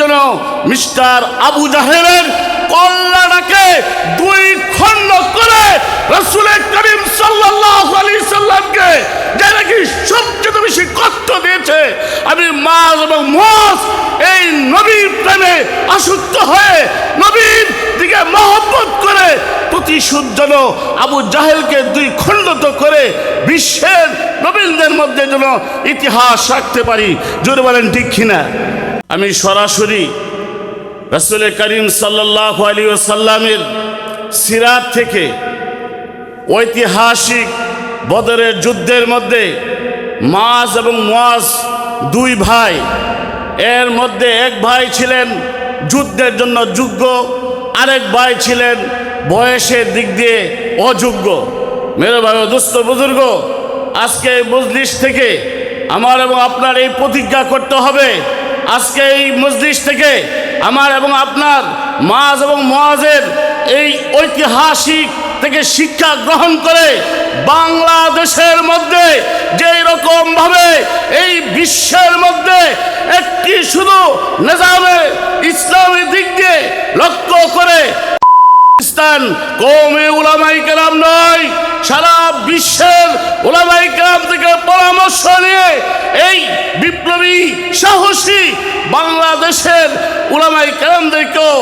যেন মিস্টার আবু জাহেরের কল্যাণাকে দুই খণ্ড করে রসুলের করিম সাল্লাল্লাহু আলাইহি সাল্লামকে যে নাকি সবচেয়ে বেশি কষ্ট দিয়েছে, আমি মাছ এবং মোষ এই নবীর প্রেমে আসক্ত হয়ে নবীর দিকে মহব্বত করে প্রতিশোধ যেন আবু জাহেলকে দুই খণ্ডিত করে বিশ্বের নবীনদের মধ্যে যেন ইতিহাস রাখতে পারি। জোরে বলেন ঠিক কিনা? আমি সরাসরি রসুল করিম সাল্লাহ আলী সাল্লামের সিরাত থেকে ঐতিহাসিক বদরের যুদ্ধের মধ্যে মাস এবং মাস দুই ভাই, এর মধ্যে এক ভাই ছিলেন যুদ্ধের জন্য যোগ্য, আরেক ভাই ছিলেন বয়সের দিক দিয়ে অযোগ্য। মেরে ভাই দুস্থ বুজুর্গ, আজকে মজলিস থেকে আমার এবং আপনার এই প্রতিজ্ঞা করতে হবে। আজকে এই মজলিস থেকে আমার এবং আপনার মাজ এবং মহাজের এই ঐতিহাসিক থেকে শিক্ষা গ্রহণ করে বাংলাদেশের মধ্যে যেই রকম ভাবে এই বিশ্বের মধ্যে একটি শুধু নিজামে ইসলামী দিক দিয়ে লক্ষ্য করে পাকিস্তান কৌমে উলামাই কেরাম নয়, সারা বিশ্বের উলামাই কেরাম থেকে পরামর্শ নিয়ে সাহসী বাংলাদেশের উলামাই কেরামদেরকেও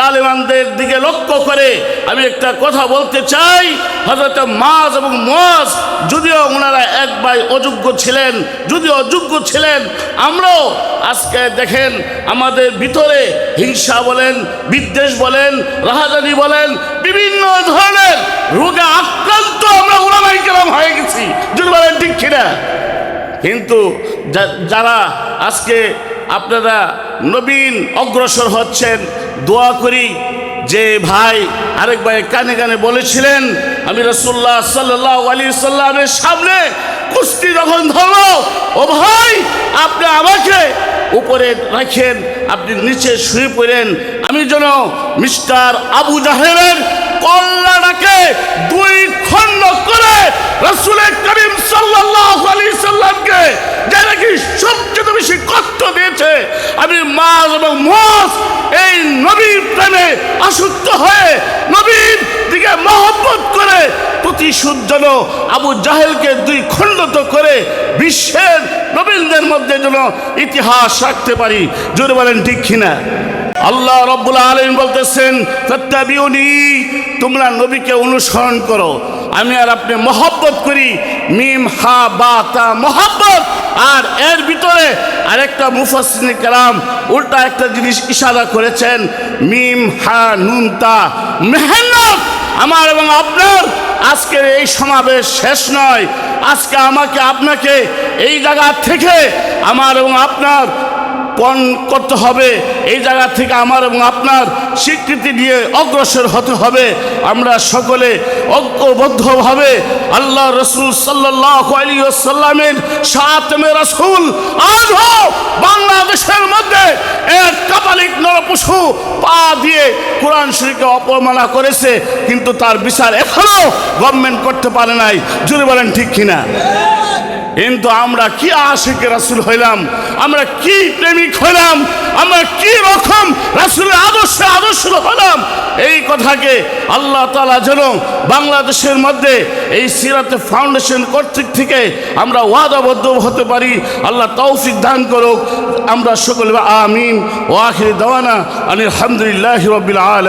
তালেবানদের দিকে লক্ষ্য করে আমি একটা কথা বলতে চাই। হজরত মাজ এবং মাজ যদিও ওনারা এক ভাই অযোগ্য ছিলেন, যদিও অযোগ্য ছিলেন, আমরাও আজকে দেখেন আমাদের ভিতরে হিংসা বলেন, বিদ্বেষ বলেন, রাহাজানি বলেন, বিভিন্ন ধরনের রোগে আক্রান্ত আমরা ওলামাই কেরাম হয়ে গেছি। যদি বলেন ঠিক কিনা? কিন্তু যারা আজকে আপনারা নবীন অগ্রসর হচ্ছেন, দোয়া করি যে ভাই আরেক ভাই কানে কানে বলেছিলেন, আমি রসুল্লাহ সাল্লাহ আলী সাল্লামের সামনে কুস্তি যখন ধরো ও ভাই, আপনি আমাকে উপরে রাখেন, আপনি নিচে শুয়ে পড়েন, আমি যেন মিস্টার আবু জাহেরের কল্যাণাকে দুই খণ্ড করে রসুলের করিম সাল্লাল্লাহু আলাইহি সাল্লামকে যে নাকি সবচেয়ে বেশি কষ্ট আমি মাছ এবং মোষ এই নবীর প্রেমে আসক্ত হয়ে নবীর দিকে মহব্বত করে প্রতিশোধ যেন আবু জাহেলকে দুই খণ্ডিত করে বিশ্বের নবীনদের মধ্যে যেন ইতিহাস রাখতে পারি। জোরে বলেন ঠিক কিনা? আল্লাহ রব্বুল আলম বলতেছেন তত্তাবিউনি তোমরা নবীকে অনুসরণ করো। আমি আর আপনি মহব্বত করি। মিম হা বা তা মহব্বত আর এর ভিতরে আরেকটা মুফাসিন কালাম উল্টা একটা জিনিস ইশারা করেছেন, মিম, হা, নুন, তা। মেহনত আমার এবং আপনার। আজকের এই সমাবেশ শেষ নয়। আজকে আমাকে, আপনাকে এই জায়গা থেকে আমার এবং আপনার পণ করতে হবে। এই জায়গা থেকে আমার এবং আপনার স্বীকৃতি নিয়ে অগ্রসর হতে হবে। আমরা সকলে ঐক্যবদ্ধভাবে আল্লাহ রসুল সাল্লাহ আলী সাল্লামের সাতমে রসুল আজও বাংলাদেশের মধ্যে এক কাপালিক নরপশু পা দিয়ে কোরআন শরীফকে অপমানা করেছে, কিন্তু তার বিচার এখনও গভর্নমেন্ট করতে পারে নাই। জুড়ে বলেন ঠিক কিনা? কিন্তু আমরা কি আশিক রাসুল হইলাম? আমরা কি প্রেমিক হইলাম? আমরা কি রকম রাসুলের আদর্শে আদর্শ হলাম? এই কথাকে আল্লাহ তালা যেন বাংলাদেশের মধ্যে এই সিরাতে ফাউন্ডেশন কর্তৃক থেকে আমরা ওয়াদাবদ্ধ হতে পারি। আল্লাহ তৌফিক দান করুক। আমরা সকলে আমিন। ওয়াখির দেওয়ানা আলহামদুলিল্লাহ রবিল আল